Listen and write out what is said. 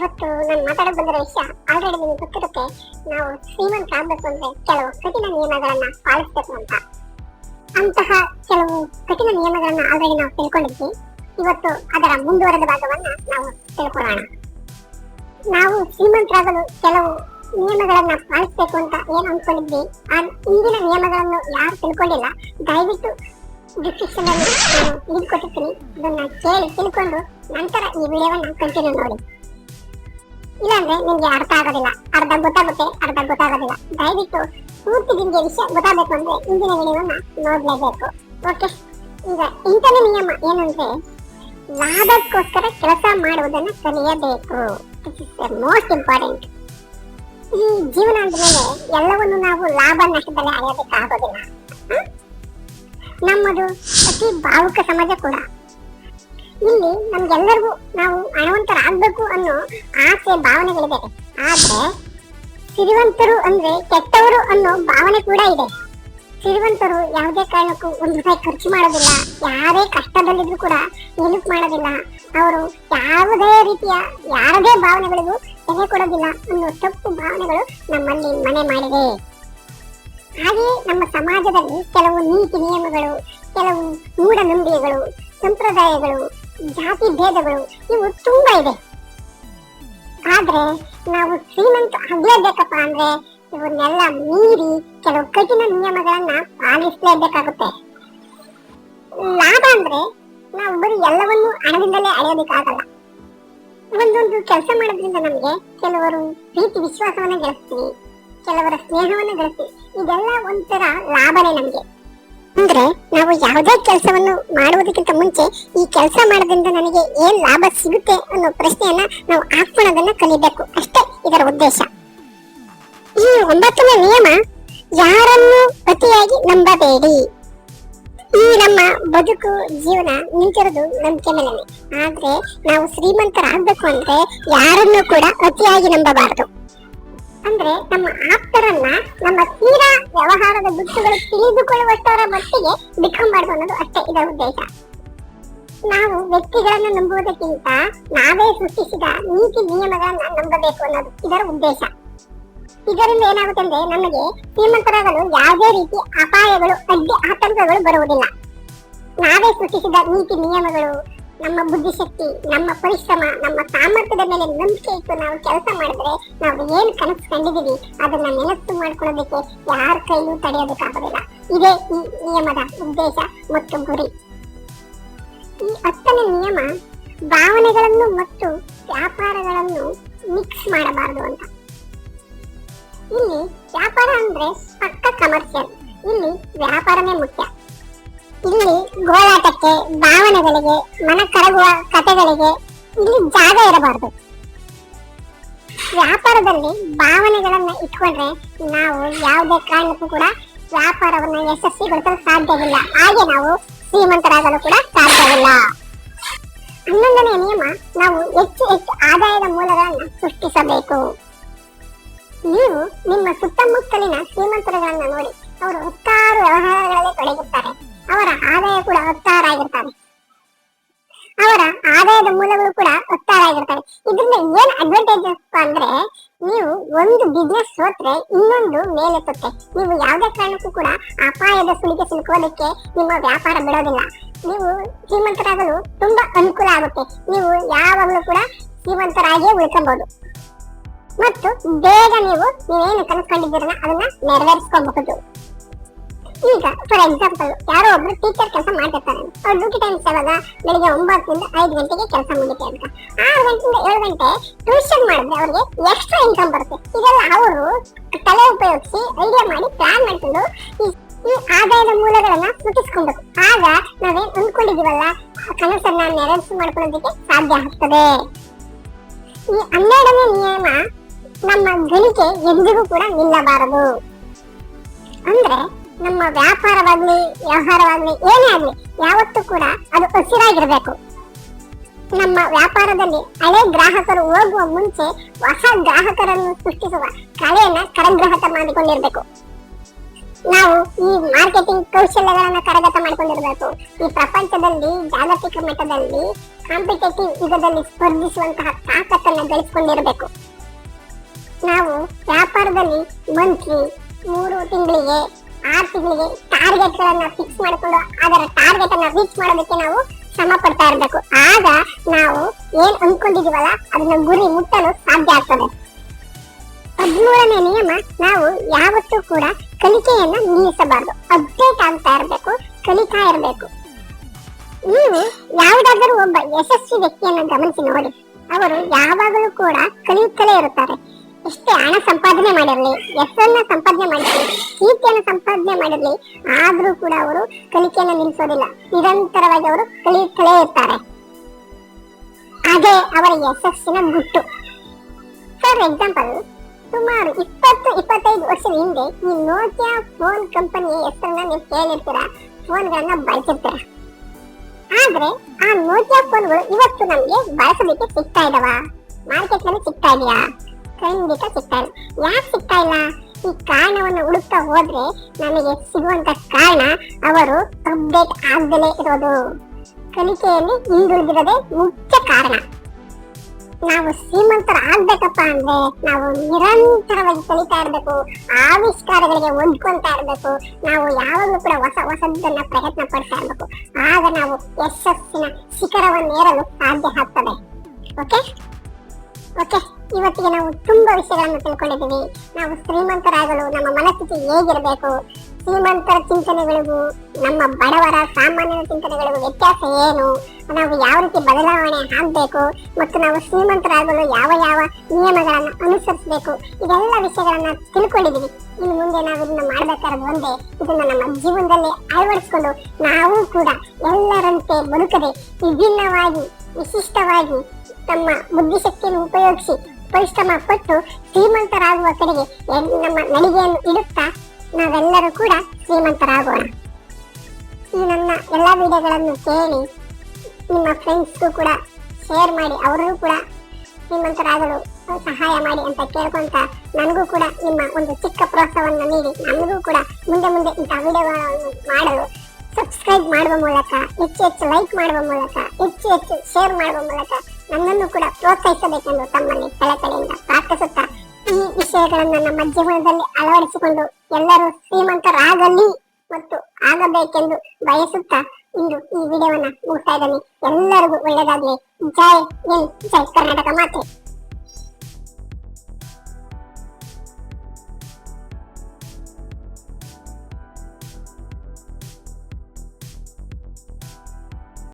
ಇವತ್ತು ನಾನು ಮಾತಾಡಕ್ ಬಂದಿರೋ ವಿಷಯ ಆಲ್ರೆಡಿ ನಿಮ್ಗೆ ಗೊತ್ತಿರುತ್ತೆ. ನಾವು ಶ್ರೀಮಂತ ಆಗ್ಬೇಕು ಅಂದ್ರೆ ಕೆಲವು ಕಠಿಣ ನಿಯಮಗಳನ್ನ ಪಾಲಿಸ್ಬೇಕು ಅಂತ. ಅಂತಹ ಕೆಲವು ಕಠಿಣ ನಿಯಮಗಳನ್ನ ಆಲ್ರೆಡಿ ನಾವು ತಿಳ್ಕೊಂಡಿದ್ವಿ. ಇವತ್ತು ಅದರ ಮುಂದುವರೆದ ಭಾಗವನ್ನ ನಾವು ತಿಳ್ಕೊಳ್ಳೋಣ. ನಾವು ಶ್ರೀಮಂತರಾಗಲು ಕೆಲವು ನಿಯಮಗಳನ್ನ ಪಾಲಿಸಬೇಕು ಅಂತ ಏನ್ ಅನ್ಕೊಂಡಿದ್ವಿ. ಆ ಹಿಂದಿನ ನಿಯಮಗಳನ್ನು ಯಾರು ತಿಳ್ಕೊಂಡಿಲ್ಲ. ದಯವಿಟ್ಟು ಡಿಸ್ಕ್ರಿಪ್ಷನ್ ಅಲ್ಲಿ ನಾನು ಲಿಂಕ್ ಕೊಟ್ಟಿರ್ತೀನಿ. ಅದನ್ನ ಕೇಳಿ ತಿಳ್ಕೊಂಡು ನಂತರ ಈ ವಿಡಿಯೋವನ್ನ ಕಂಟಿನ್ಯೂ ನೋಡಿ. ಇಲ್ಲಾಂದ್ರೆ ನಿಮ್ಗೆ ಅರ್ಥ ಆಗೋದಿಲ್ಲ. ಅರ್ಧ ಗೊತ್ತಾಗುತ್ತೆ ಅರ್ಧ ಗೊತ್ತಾಗೋದಿಲ್ಲ ದಯವಿಟ್ಟು ಪೂರ್ತಿ ನಿಮ್ಗೆ ವಿಷಯ ಗೊತ್ತಾಗಬೇಕು ಅಂದ್ರೆ ಇಂದಿನ ವಿಡಿಯೋವನ್ನ ನೋಡ್ಲೇಬೇಕು. ಓಕೆ ಈಗ ಇಂಥನೇ ನಿಯಮ ಏನು ಅಂದ್ರೆ ಲಾಭಕ್ಕೋಸ್ಕರ ಕೆಲಸ ಮಾಡುವುದನ್ನು ಕಲಿಯಬೇಕು. ಮೋಸ್ಟ್ ಇಂಪಾರ್ಟೆಂಟ್ ಈ ಜೀವನ ಅಂದ್ಮೇಲೆ ಎಲ್ಲವನ್ನು ನಾವು ಲಾಭ ನಷ್ಟದಲ್ಲಿ ಅಳೆಯೋದಕ್ಕೆ ಆಗೋದಿಲ್ಲ ನಮ್ಮದು ಅತಿ ಭಾವುಕ ಸಮಾಜ ಕೂಡ. ಇಲ್ಲಿ ನಮ್ಗೆಲ್ಲರಿಗೂ ನಾವು ಹಣವಂತರಾಗ್ಬೇಕು ಅನ್ನೋ ಆಸೆ ಭಾವನೆಗಳಿದೆ. ಆದ್ರೆ ಸಿರಿವಂತರು ಅಂದ್ರೆ ಕೆಟ್ಟವರು ಅನ್ನೋ ಭಾವನೆ ಕೂಡ ಇದೆ. ಸಿರಿವಂತರು ಯಾವುದೇ ಕಾರಣಕ್ಕೂ ಒಂದು ರೂಪಾಯಿ ಖರ್ಚು ಮಾಡೋದಿಲ್ಲ. ಯಾರೇ ಕಷ್ಟದಲ್ಲಿದ್ರು ಕೂಡ ನೆನಪು ಮಾಡೋದಿಲ್ಲ. ಅವರು ಯಾವುದೇ ರೀತಿಯ, ಯಾರದೇ ಭಾವನೆಗಳಿಗೂ ಬೆಲೆ ಕೊಡೋದಿಲ್ಲ ಅನ್ನೋ ತಪ್ಪು ಭಾವನೆಗಳು ನಮ್ಮಲ್ಲಿ ಮನೆ ಮಾಡಿದೆ. ಹಾಗೆಯೇ ನಮ್ಮ ಸಮಾಜದಲ್ಲಿ ಕೆಲವು ನೀತಿ ನಿಯಮಗಳು, ಕೆಲವು ಮೂಢನಂಬಿಕೆಗಳು, ಸಂಪ್ರದಾಯಗಳು ಜಾತಿ ಭೇದಗಳು ಇವು ತುಂಬಾ ಇದೆ. ಆದ್ರೆ ನಾವು ಶ್ರೀಮಂತ ಆಗ್ಲೇಬೇಕಪ್ಪ ಅಂದ್ರೆ ಇವನ್ನೆಲ್ಲ ಮೀರಿ ಕೆಲವು ಕಠಿಣ ನಿಯಮಗಳನ್ನ ಪಾಲಿಸಲೇಬೇಕಾಗುತ್ತೆ. ಲಾಭ ಅಂದ್ರೆ ನಾವು ಬರೀ ಎಲ್ಲವನ್ನೂ ಹಣದಿಂದಲೇ ಅಳೆಯೋದಕ್ಕಾಗಲ್ಲ. ಒಂದೊಂದು ಕೆಲಸ ಮಾಡೋದ್ರಿಂದ ನಮಗೆ ಕೆಲವರು ಪ್ರೀತಿ ವಿಶ್ವಾಸವನ್ನ ಗಳಿಸ್ತೀವಿ, ಕೆಲವರ ಸ್ನೇಹವನ್ನ ಗಳಿಸ್ತೀವಿ. ಇದೆಲ್ಲ ಒಂಥರ ಲಾಭನೇ ನಮಗೆ. ಅಂದ್ರೆ ನಾವು ಯಾವುದೇ ಕೆಲಸವನ್ನು ಮಾಡುವುದಕ್ಕಿಂತ ಮುಂಚೆ ಈ ಕೆಲಸ ಮಾಡೋದ್ರಿಂದ ನನಗೆ ಏನ್ ಲಾಭ ಸಿಗುತ್ತೆ ಅನ್ನೋ ಪ್ರಶ್ನೆಯನ್ನ ನಾವು ಹಾಕ್ಕೊಳ್ಳೋದನ್ನ ಕಲಿಬೇಕು. ಅಷ್ಟೇ ಇದರ ಉದ್ದೇಶ. ಈ ಒಂಬತ್ತನೇ ನಿಯಮ, ಯಾರನ್ನು ಅತಿಯಾಗಿ ನಂಬಬೇಡಿ. ಈ ನಮ್ಮ ಬದುಕು, ಜೀವನ ನಿಂತಿರೋದು ನಂಬಿಕೆ ಮೇಲೆ ಆದ್ರೆ ನಾವು ಶ್ರೀಮಂತರಾಗಬೇಕು ಅಂದ್ರೆ ಯಾರನ್ನು ಕೂಡ ಅತಿಯಾಗಿ ನಂಬಬಾರದು. ಅಂದ್ರೆ ನಮ್ಮ ಆಪ್ತರನ್ನ, ನಮ್ಮ ತೀರಾ ವ್ಯವಹಾರದ ಗುಟ್ಟುಗಳು ತಿಳಿದುಕೊಳ್ಳುವಷ್ಟರ ಮಟ್ಟಿಗೆ ಬಿಟ್ಕೊಂಬಾರ್ದು ಅನ್ನೋದು ಅಷ್ಟೇ ಇದರ ಉದ್ದೇಶ. ನಾವು ವ್ಯಕ್ತಿಗಳನ್ನ ನಂಬುವುದಕ್ಕಿಂತ ನಾವೇ ಸೃಷ್ಟಿಸಿದ ನೀತಿ ನಿಯಮಗಳನ್ನ ನಂಬಬೇಕು ಅನ್ನೋದು ಇದರ ಉದ್ದೇಶ. ಇದರಿಂದ ಏನಾಗುತ್ತೆ ಅಂದ್ರೆ ನಮಗೆ ಶ್ರೀಮಂತರಾಗಲು ಯಾವುದೇ ರೀತಿ ಅಪಾಯಗಳು, ಅಡ್ಡಿ ಆತಂಕಗಳು ಬರುವುದಿಲ್ಲ. ನಾವೇ ಸೃಷ್ಟಿಸಿದ ನೀತಿ ನಿಯಮಗಳು ನಮ್ಮ ಬುದ್ಧಿಶಕ್ತಿ, ನಮ್ಮ ಪರಿಶ್ರಮ, ನಮ್ಮ ಸಾಮರ್ಥ್ಯದ ಮೇಲೆ ನಂಬಿಕೆ ಇಟ್ಟು ನಾವು ಕೆಲಸ ಮಾಡಿದ್ರೆ ನಾವು ಏನ್ ಕನಸು ಕಂಡಿದೀವಿ ಅದನ್ನ ನೆನಪು ಮಾಡ್ಕೊಳ್ಳೋದಕ್ಕೆ ಯಾರ ಕೈಲೂ ತಡೆಯೋದಕ್ಕಾಗೋದಿಲ್ಲ. ಇದೇ ಈ ನಿಯಮದ ಉದ್ದೇಶ ಮತ್ತು ಗುರಿ. ಈ ಹತ್ತನೇ ನಿಯಮ, ಭಾವನೆಗಳನ್ನು ಮತ್ತು ವ್ಯಾಪಾರಗಳನ್ನು ಮಿಕ್ಸ್ ಮಾಡಬಾರದು ಅಂತ. ಇಲ್ಲಿ ವ್ಯಾಪಾರ ಅಂದ್ರೆ ಪಕ್ಕ ಕಮರ್ಷಿಯಲ್ ಇಲ್ಲಿ ವ್ಯಾಪಾರನೇ ಮುಖ್ಯ. ಇಲ್ಲಿ ಗೋಳಾಟಕ್ಕೆ ಭಾವನೆಗಳಿಗೆ, ಮನ ಕರಗುವ ಕಥೆಗಳಿಗೆ ಇಲ್ಲಿ ಜಾಗ ಇರಬಾರದು. ವ್ಯಾಪಾರದಲ್ಲಿ ಭಾವನೆಗಳನ್ನ ಇಟ್ಕೊಂಡ್ರೆ ನಾವು ಯಾವುದೇ ಕಾರಣಕ್ಕೂ ಕೂಡ ವ್ಯಾಪಾರವನ್ನ ಯಶಸ್ವಿಗೊಳಿಸಲು ಸಾಧ್ಯವಿಲ್ಲ. ಹಾಗೆ ನಾವು ಶ್ರೀಮಂತರಾಗಲು ಕೂಡ ಸಾಧ್ಯವಿಲ್ಲ. ಹನ್ನೊಂದನೆಯ ನಿಯಮ, ನಾವು ಹೆಚ್ಚು ಹೆಚ್ಚು ಆದಾಯದ ಮೂಲಗಳನ್ನು ಸೃಷ್ಟಿಸಬೇಕು. ನೀವು ನಿಮ್ಮ ಸುತ್ತಮುತ್ತಲಿನ ಶ್ರೀಮಂತರುಗಳನ್ನ ನೋಡಿ, ಅವರು ಹತ್ತಾರು ವ್ಯವಹಾರಗಳಲ್ಲಿ ತೊಡಗಿರ್ತಾರೆ ಇನ್ನೊಂದು ನೀವು ಯಾವುದೇ ಕಾರಣಕ್ಕೂ ಕೂಡ ಅಪಾಯದ ಸುಳಿಗೆ ಸಿಲುಕೋದಕ್ಕೆ ನಿಮ್ಮ ವ್ಯಾಪಾರ ಬಿಡೋದಿಲ್ಲ. ನೀವು ಶ್ರೀಮಂತರಾಗಲು ತುಂಬಾ ಅನುಕೂಲ ಆಗುತ್ತೆ. ನೀವು ಯಾವಾಗಲೂ ಕೂಡ ಶ್ರೀಮಂತರಾಗಿಯೇ ಉಳ್ಕೋಬಹುದು ಮತ್ತು ಬೇಗ ನೀವು ನೀವೇನು ಕನಸ್ಕೊಂಡಿದ್ದೀರಲ್ಲ ಅದನ್ನ ನೆರವೇರಿಸ್ಕೋಬಹುದು. ಈಗ ಫಾರ್ ಎಕ್ಸಾಂಪಲ್ ಯಾರೋ ಒಬ್ರು ಟೀಚರ್ ಕೆಲಸ ಮಾಡ್ತಿರ್ತಾರೆ. ಅವ್ರ ಡ್ಯೂಟಿ ಟೈಮ್ಸ್ ಯಾವಾಗ? ಬೆಳಿಗ್ಗೆ ಒಂಬತ್ತರಿಂದ ಐದು ಗಂಟೆಗೆ ಕೆಲಸ ಮುಗಿತೆ ಅಂತ. ಆರು ಗಂಟೆಯಿಂದ ಏಳು ಗಂಟೆ ಟ್ಯೂಷನ್ ಮಾಡಿದ್ರೆ ಅವ್ರಿಗೆ ಎಕ್ಸ್ಟ್ರಾ ಇನ್ಕಮ್ ಬರುತ್ತೆ. ಇದೆಲ್ಲ ಅವರು ತಲೆ ಉಪಯೋಗಿಸಿ ಐಡಿಯಾ ಮಾಡಿ ಪ್ಲಾನ್ ಮಾಡ್ಕೊಂಡು ಈ ಆದಾಯದ ಮೂಲಗಳನ್ನ ಸೃಷ್ಟಿಸ್ಕೊಬೇಕು ಆಗ ನಾವೇನ್ ಅಂದ್ಕೊಂಡಿದೀವಲ್ಲ, ಕನಸನ್ನ ನೆರವೇರಿಸಿ ಮಾಡ್ಕೊಳ್ಳೋದಕ್ಕೆ ಸಾಧ್ಯ ಆಗ್ತದೆ. ಈ ಹನ್ನೆರಡನೇ ನಿಯಮ ನಮ್ಮ ಗಳಿಕೆ ಎಂದಿಗೂ ಕೂಡ ನಿಲ್ಲಬಾರದು. ಅಂದ್ರೆ ನಮ್ಮ ವ್ಯಾಪಾರವಾಗ್ಲಿ, ವ್ಯವಹಾರವಾಗ್ಲಿ, ಏನೇ ಆಗ್ಲಿ, ಯಾವತ್ತೂ ಕೂಡ ಅದು ಹಸಿರಾಗಿರ್ಬೇಕು. ನಮ್ಮ ವ್ಯಾಪಾರದಲ್ಲಿ ಹಳೆ ಗ್ರಾಹಕರು ಹೋಗುವ ಮುಂಚೆ ಹೊಸ ಗ್ರಾಹಕರನ್ನು ಸೃಷ್ಟಿಸುವ ಕಲೆಯನ್ನ ಕರಗ್ರಹತ ಮಾಡಿಕೊಂಡಿರ್ಬೇಕು. ನಾವು ಈ ಮಾರ್ಕೆಟಿಂಗ್ ಕೌಶಲ್ಯಗಳನ್ನ ಕರಗತ ಮಾಡಿಕೊಂಡಿರಬೇಕು. ಈ ಪ್ರಪಂಚದಲ್ಲಿ, ಜಾಗತಿಕ ಮಟ್ಟದಲ್ಲಿ, ಕಾಂಪಿಟೇಟಿವ್ ಯುಗದಲ್ಲಿ ಸ್ಪರ್ಧಿಸುವಂತಹ ತಾಕತ್ತನ್ನ ಗಳಿಸಿಕೊಂಡಿರಬೇಕು. ನಾವು ವ್ಯಾಪಾರದಲ್ಲಿ ಮಂತ್ಲಿ ಮೂರು ತಿಂಗಳಿಗೆ ಆರು ತಿಂಗಳಿಗೆ ಟಾರ್ಗೆಟ್ ಗಳನ್ನ ಫಿಕ್ಸ್ ಮಾಡಿಕೊಂಡು ಅದರ ಟಾರ್ಗೆಟ್ ಅನ್ನ ರೀಚ್ ಮಾಡೋದಕ್ಕೆ ನಾವು ಶ್ರಮ ಪಡ್ತಾ ಇರಬೇಕು. ಆಗ ನಾವು ಏನ್ ಅನ್ಕೊಂಡಿದೀವಲ್ಲ ಅದನ್ನ ಗುರಿ ಮುಟ್ಟಲು ಸಾಧ್ಯ ಆಗ್ತದೆ. ಹದಿಮೂರನೇ ನಿಯಮ, ನಾವು ಯಾವತ್ತೂ ಕೂಡ ಕಲಿಕೆಯನ್ನ ನಿಲ್ಲಿಸಬಾರದು. ಅಪ್ಡೇಟ್ ಆಗ್ತಾ ಇರಬೇಕು, ಕಲಿತಾ ಇರಬೇಕು. ನೀವು ಯಾವುದಾದರೂ ಒಬ್ಬ ಯಶಸ್ವಿ ವ್ಯಕ್ತಿಯನ್ನು ಗಮನಿಸಿ ನೋಡಿ. ಅವರು ಯಾವಾಗಲೂ ಕೂಡ ಕಲಿಯುತ್ತಲೇ ಇರುತ್ತಾರೆ. ಎಷ್ಟೇ ಹಣ ಸಂಪಾದನೆ ಮಾಡಿರಲಿ ಹೆಸರನ್ನ ಸಂಪಾದನೆ ಮಾಡಿರಲಿ, ಕೀರ್ತಿಯನ್ನು ಸಂಪಾದನೆ ಮಾಡಿರಲಿ, ಆದರೂ ಕೂಡ ಅವರು ಕಲಿಕೆಯನ್ನು ನಿಲ್ಲಿಸೋದಿಲ್ಲ ನಿರಂತರವಾಗಿ ಅವರು ಕಲಿಯುತ್ತಲೇ ಇರ್ತಾರೆ ಅದೇ ಅವರ ಯಶಸ್ಸಿನ ಗುಟ್ಟು. ಫಾರ್ ಎಕ್ಸಾಂಪಲ್ ಸುಮಾರು ಇಪ್ಪತ್ತು, ಇಪ್ಪತ್ತೈದು ವರ್ಷದ ಹಿಂದೆ ಈ ನೋಕಿಯಾ ಫೋನ್ ಕಂಪನಿ ಹೆಸರನ್ನ ನೀವು ಕೇಳಿರ್ತೀರಾ? ಫೋನ್ಗಳನ್ನ ಬಳಸಿರ್ತೀರ? ಆದ್ರೆ ಆ ನೋಕಿಯಾ ಫೋನ್ಗಳು ಇವತ್ತು ನಮಗೆ ಬಳಸೋದಕ್ಕೆ ಸಿಗ್ತಾ ಇದಾವ. ಮಾರ್ಕೆಟ್ನಲ್ಲಿ ಸಿಗ್ತಾ ಇದೆಯಾ? ಖಂಡಿತ ಸಿಗ್ತಾ ಇಲ್ಲ ಯಾಕೆ ಸಿಗ್ತಾ ಇಲ್ಲ? ಈ ಕಾರಣವನ್ನು ಹುಡುಕ್ತಾ ಹೋದ್ರೆ ನಮಗೆ ಸಿಗುವಂತ ಕಾರಣ ಅವರು ಅಪ್ಡೇಟ್ ಆಗದಲೇ ಇರೋದು. ಕಲಿಕೆಯಲ್ಲಿ ಹಿಂದುಳಿದಿರೋದೇ ಮುಖ್ಯ ಕಾರಣ. ನಾವು ಶ್ರೀಮಂತರ ಆಗ್ಬೇಕಪ್ಪ ಅಂದ್ರೆ ನಾವು ನಿರಂತರವಾಗಿ ಕಲಿತಾ ಇರಬೇಕು, ಆವಿಷ್ಕಾರಗಳಿಗೆ ಹೊಂದ್ಕೊಂತ ಇರಬೇಕು, ನಾವು ಯಾವಾಗಲೂ ಕೂಡ ಹೊಸ ಹೊಸದನ್ನ ಪ್ರಯತ್ನ ಪಡ್ತಾ ಇರಬೇಕು. ಆಗ ನಾವು ಯಶಸ್ಸಿನ ಶಿಖರವನ್ನು ಏರಲು ಸಾಧ್ಯ ಆಗ್ತದೆ. ಓಕೆ ಓಕೆ ಇವತ್ತಿಗೆ ನಾವು ತುಂಬಾ ವಿಷಯಗಳನ್ನು ತಿಳ್ಕೊಂಡಿದ್ದೀವಿ. ನಾವು ಶ್ರೀಮಂತರಾಗಲು ನಮ್ಮ ಮನಸ್ಥಿತಿ ಹೇಗಿರಬೇಕು? ಶ್ರೀಮಂತರ ಚಿಂತನೆಗಳಿಗೂ, ನಮ್ಮ ಬಡವರ ಸಾಮಾನ್ಯ ಚಿಂತನೆಗಳಿಗೂ ವ್ಯತ್ಯಾಸ ಏನು? ನಾವು ಯಾವ ರೀತಿ ಬದಲಾವಣೆ ಆಗಬೇಕು? ಮತ್ತು ನಾವು ಶ್ರೀಮಂತರಾಗಲು ಯಾವ ಯಾವ ನಿಯಮಗಳನ್ನು ಅನುಸರಿಸಬೇಕು? ಇದೆಲ್ಲ ವಿಷಯಗಳನ್ನ ತಿಳ್ಕೊಂಡಿದ್ದೀವಿ. ಇನ್ನು ಮುಂದೆ ನಾವು ಇದನ್ನ ಮಾಡ್ಬೇಕಾದ್ರೆ ಒಂದೇ ಇದನ್ನ ನಮ್ಮ ಜೀವನದಲ್ಲಿ ಅಳವಡಿಸಿಕೊಂಡು ನಾವು ಕೂಡ ಎಲ್ಲರಂತೆ ಬದುಕದೆ ವಿಭಿನ್ನವಾಗಿ, ವಿಶಿಷ್ಟವಾಗಿ ತಮ್ಮ ಬುದ್ಧಿಶಕ್ತಿಯನ್ನು ಉಪಯೋಗಿಸಿ ಪರಿಶ್ರಮ ಪಟ್ಟು ಶ್ರೀಮಂತರಾಗುವ ಕಡೆಗೆ ನಮ್ಮ ನಡಿಗೆಯನ್ನು ಇಡುತ್ತಾ ನಾವೆಲ್ಲರೂ ಕೂಡ ಶ್ರೀಮಂತರಾಗೋಣ. ಈ ನನ್ನ ಎಲ್ಲ ವಿಡಿಯೋಗಳನ್ನು ಕೇಳಿ ನಿಮ್ಮ ಫ್ರೆಂಡ್ಸ್ಗೂ ಕೂಡ ಶೇರ್ ಮಾಡಿ, ಅವರಿಗೂ ಕೂಡ ಶ್ರೀಮಂತರಾಗಲು ಸಹಾಯ ಮಾಡಿ ಅಂತ ಕೇಳ್ಕೊಂತ ನನಗೂ ಕೂಡ ನಿಮ್ಮ ಒಂದು ಚಿಕ್ಕ ಪ್ರೋತ್ಸಾಹವನ್ನು ನೀಡಿ, ನನಗೂ ಕೂಡ ಮುಂದೆ ಮುಂದೆ ಇಂಥ ವಿಡಿಯೋಗಳನ್ನು ಮಾಡಲು ಸಬ್ಸ್ಕ್ರೈಬ್ ಮಾಡುವ ಮೂಲಕ, ಹೆಚ್ಚು ಹೆಚ್ಚು ಲೈಕ್ ಮಾಡುವ ಮೂಲಕ, ಹೆಚ್ಚು ಹೆಚ್ಚು ಶೇರ್ ಮಾಡುವ ಮೂಲಕ ನನ್ನನ್ನು ಕೂಡ ಪ್ರೋತ್ಸಾಹಿಸಬೇಕೆಂದು ತಮ್ಮಲ್ಲಿ ಕಳಕಳಿಯಿಂದ ಪ್ರಾರ್ಥಿಸುತ್ತಾ ಈ ವಿಷಯಗಳನ್ನು ನಮ್ಮ ಜೀವನದಲ್ಲಿ ಅಳವಡಿಸಿಕೊಂಡು ಎಲ್ಲರೂ ಶ್ರೀಮಂತರಾಗಲಿ ಮತ್ತು ಆಗಬೇಕೆಂದು ಬಯಸುತ್ತಾ ಇಂದು ಈ ವಿಡಿಯೋವನ್ನ ಮುಗಿಸ್ತಾ ಇದ್ದೀನಿ. ಎಲ್ಲರಿಗೂ ಒಳ್ಳೆಯದಾಗಲಿ. ಜೈ ಜೈ ಕರ್ನಾಟಕ ಮಾತೆ.